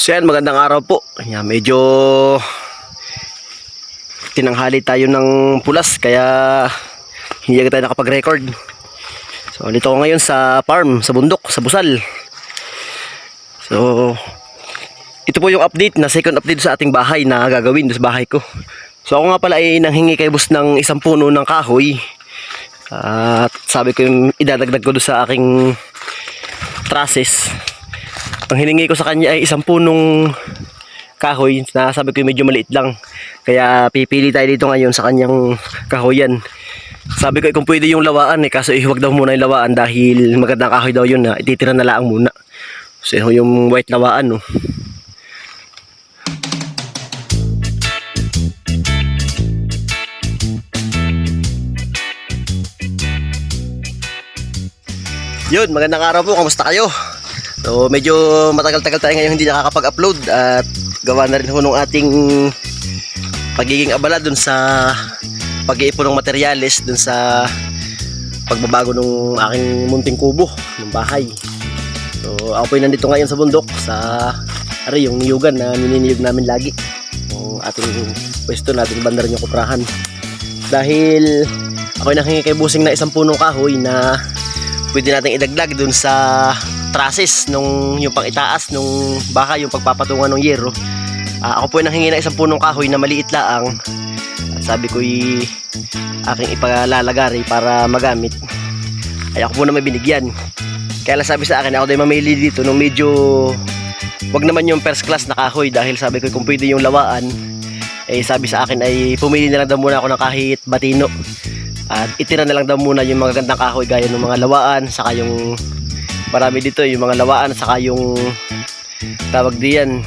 So yan, magandang araw po. Ayan, medyo tinanghali tayo ng pulas kaya hindi agad tayo nakapag-record. So dito ako ngayon sa farm, sa bundok, sa Busal. So ito po yung update na second update sa ating bahay na gagawin sa bahay ko. So ako nga pala ay nanghingi kay boss ng isang puno ng kahoy. At sabi ko yung idadagdag ko doon sa aking trusses. Ang hiningi ko sa kanya ay isang punong kahoy na sabi ko medyo maliit lang. Kaya pipili tayo dito ngayon sa kanyang kahoyan. Sabi ko eh, kung pwede yung lawaan eh kaso ihuwag daw muna yung lawaan dahil magandang kahoy daw yun na ititira na lang muna. So yun yung white lawaan no. Yun, magandang araw po. Kamusta kayo? So, medyo matagal-tagal tayo ngayon hindi nakakapag-upload at gawa na rin ho nung ating pagiging abala dun sa pag-iipon ng materyales dun sa pagbabago ng aking munting kubo ng bahay. So, ako po nandito ngayon sa bundok sa ari yung niyugan na nininiyog namin lagi. Yung ating pwesto natin banda rin yung kuprahan. Dahil ako ay nanghingi kay na isang punong kahoy na pwede nating idagdag dun sa trusses nung yung pang itaas nung baka yung pagpapatungan ng yero. Ah, ako po ay nanghingi ng isang punong kahoy na maliit laang. At sabi ko i aking ipalalagari para magamit. Ay ako po na may binigyan. Kaya lang sabi sa akin ako daw mamili dito nung medyo wag naman yung first class na kahoy dahil sabi ko kung pwede yung lawaan eh sabi sa akin ay pumili na lang daw muna ako ng kahit batino at itira na lang daw muna yung mga gandang kahoy gaya ng mga lawaan saka yung marami dito yung mga lawaan saka yung tawag diyan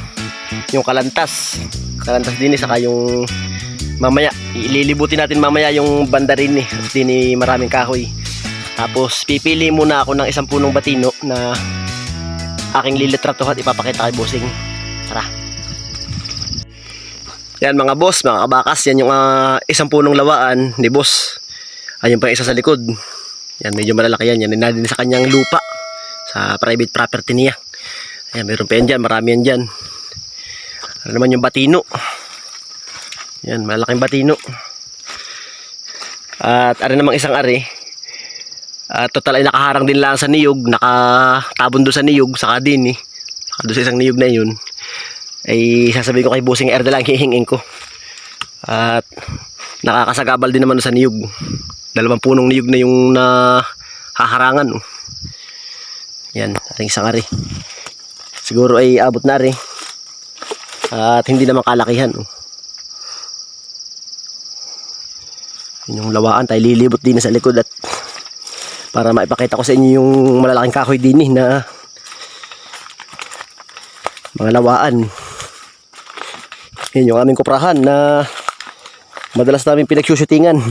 yung kalantas kalantas din eh, saka yung mamaya ililibutin natin mamaya yung banda rin eh din eh, maraming kahoy tapos pipili muna ako ng isang punong batino na aking lilitrato at ipapakita kay bossing tara yan mga boss, mga kabakas, yan yung ah, isang punong lawaan ni boss. Ayun pa isa sa likod. Yan, medyo malalaki yan. Yan, din sa kanyang lupa. Sa private property niya. Ayan, meron pa yan dyan. Marami yan dyan. Ano naman yung batino. Yan, malaking batino. At ano namang isang ari. At total ay nakaharang din lang sa niyog. Nakatabon doon sa niyog. Saka din eh. Saka doon sa isang niyog na yun. Ay sasabihin ko kay Bossing Air na lang hihingin ko. At nakakasagabal din naman sa niyog dalawang punong niyog na yung na haharangan oh. Yan ating isang ari. Siguro ay abot na rin at hindi naman kalakihan oh. Yun yung lawaan tayo lilibot din sa likod at para maipakita ko sa inyo yung malalaking kahoy din eh, na mga lawaan. Yun yung aming kuprahan na madalas namin pinagsushootingan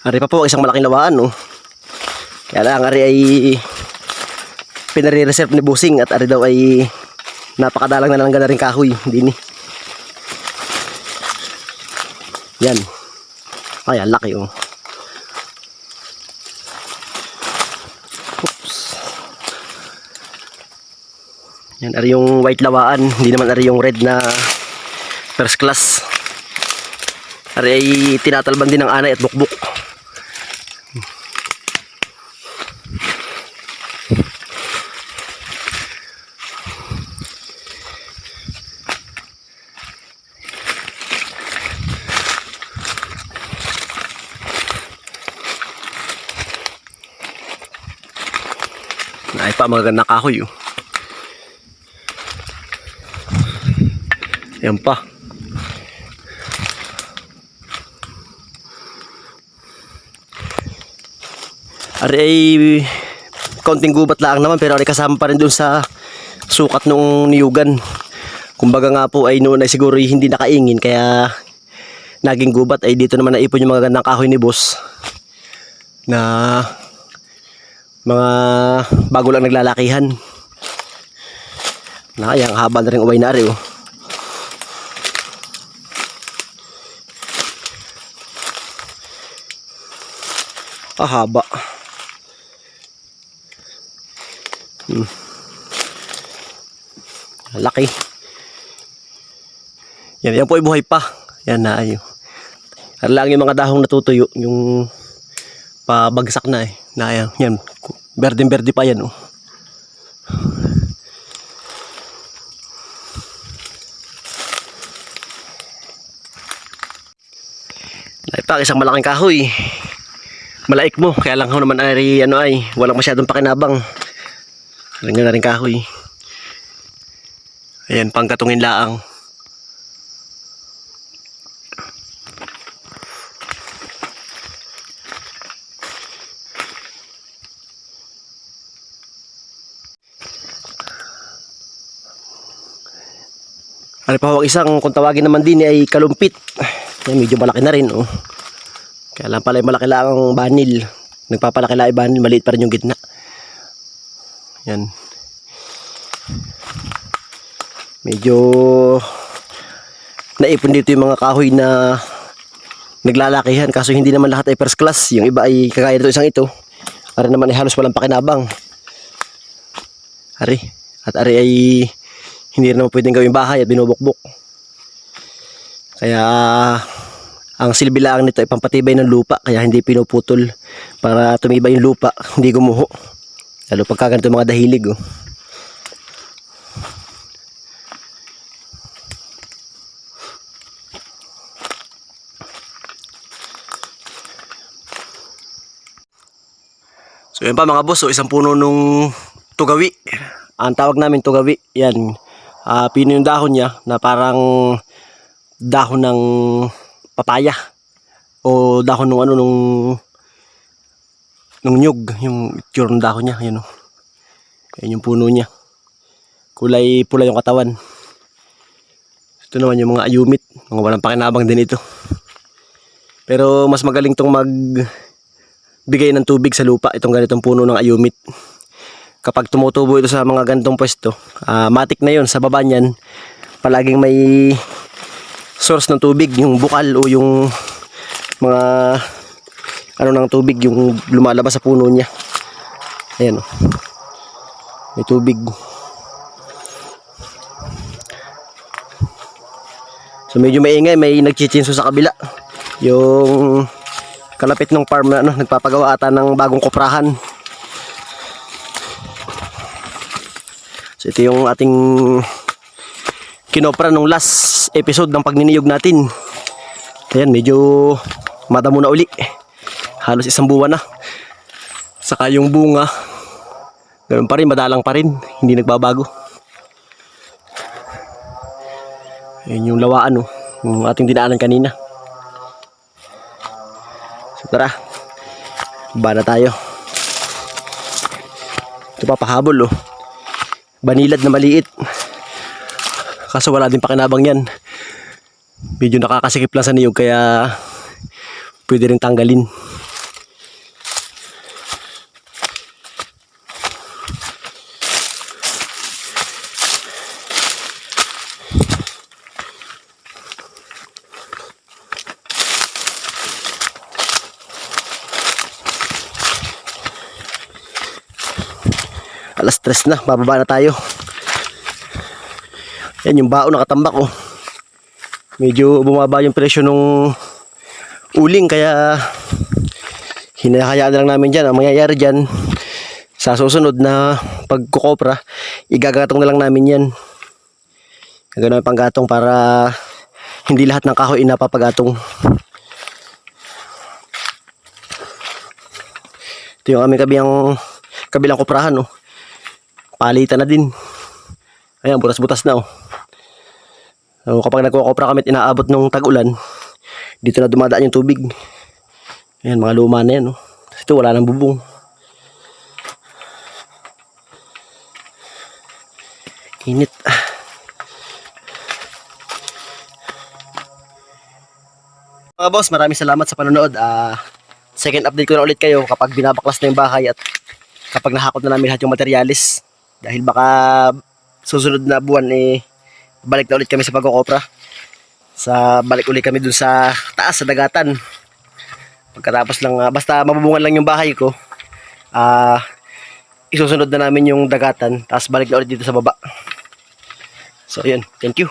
Ari pa po, isang malaking lawaan, no. Kaya lang, ari ay pinare-reserve ni Busing at ari daw ay napakadalang na lang rin kahoy. Hindi ni. Yan. Ay, ang laki, oh. Oops. Yan, ari yung white lawaan. Hindi naman ari yung red na first class. Ari ay tinatalban din ng anay at bukbuk. Pa magandang kahoy oh. Yan pa. Ari ay konting gubat lang naman pero ari kasama pa rin dun sa sukat nung niyugan. Kumbaga nga po ay noon ay siguro hindi nakaingin kaya naging gubat ay dito naman naipon yung mga gandang kahoy ni boss na mga bago lang naglalakihan. Na kaya ang haba na rin uway na ari oh. Ah, haba. Hmm. Laki. Yan, yan po ay buhay pa. Yan na ayo. lang yung mga dahong natutuyo, yung pabagsak na eh. Na yan. Berdeng-berde pa yan oh. Naipak isang malaking kahoy. Malaik mo, kaya lang ho naman ay ano ay walang masyadong pakinabang. Ringan na rin kahoy. Ayan, pangkatungin laang. Ano pa ho, isang kung tawagin naman din ay kalumpit. Yan, medyo malaki na rin oh. Kaya lang pala malaki lang ang banil. Nagpapalaki lang yung banil, maliit pa rin yung gitna. Yan. Medyo naipon dito yung mga kahoy na naglalakihan kaso hindi naman lahat ay first class. Yung iba ay kagaya nito isang ito. Ari naman ay halos walang pakinabang. Ari. At ari ay hindi naman pwedeng gawing bahay at binubukbok. Kaya ang silbi lang nito ay pampatibay ng lupa kaya hindi pinuputol para tumibay yung lupa, hindi gumuho. Lalo pagka ganito mga dahilig oh. So yan pa mga boss, so isang puno nung tugawi. Ang tawag namin tugawi, yan. Ah, pino yung dahon niya na parang dahon ng papaya o dahon ng ano nung nung nyug, yung itsura ng dahon niya, yan o. Yan yung puno niya. Kulay pula yung katawan. Ito naman yung mga ayumit, mga walang pakinabang din ito. Pero mas magaling tong mag bigay ng tubig sa lupa itong ganitong puno ng ayumit. Kapag tumutubo ito sa mga ganitong pwesto, ah, matik na yon sa baba niyan. Palaging may source ng tubig, yung bukal o yung mga ano ng tubig yung lumalabas sa puno niya. Ayan o. May tubig. So medyo maingay, may nagchichinso sa kabila. Yung kalapit ng farm na ano, nagpapagawa ata ng bagong koprahan. So ito yung ating kinopra nung last episode ng pagniniyog natin. Ayan, medyo madamo na uli. Halos isang buwan na. Saka yung bunga, ganun pa rin, madalang pa rin. Hindi nagbabago. Ayan yung lawaan, oh, yung ating dinaanan kanina. So tara, ba na tayo. Ito pa pahabol, oh. Banilad na maliit. Kaso wala din pakinabang yan. Medyo nakakasikip lang sa niyog kaya pwede rin tanggalin. Alas tres na, bababa na tayo. Yan yung baon nakatambak oh. Medyo bumaba yung presyo nung uling kaya hinahayaan na lang namin dyan. Ang mangyayari dyan sa susunod na pagkukopra, igagatong na lang namin yan. Gagawin panggatong para hindi lahat ng kahoy napapagatong. Ito yung aming kabilang, kabilang kuprahan oh. Palitan na din. Ayan, butas-butas na oh. So, kapag nagkukopra kami at inaabot ng tag-ulan, dito na dumadaan yung tubig. Ayan, mga luma na yan. Oh. Ito, wala nang bubong. Init. Mga boss, maraming salamat sa panonood. Ah, second update ko na ulit kayo kapag binabaklas na yung bahay at kapag nahakot na namin lahat yung materialis. Dahil baka susunod na buwan eh balik na ulit kami sa pagkokopra. Sa balik ulit kami dun sa taas sa dagatan. Pagkatapos lang, ah, basta mabubungan lang yung bahay ko, ah, isusunod na namin yung dagatan, tapos balik na ulit dito sa baba. So, yun. Thank you.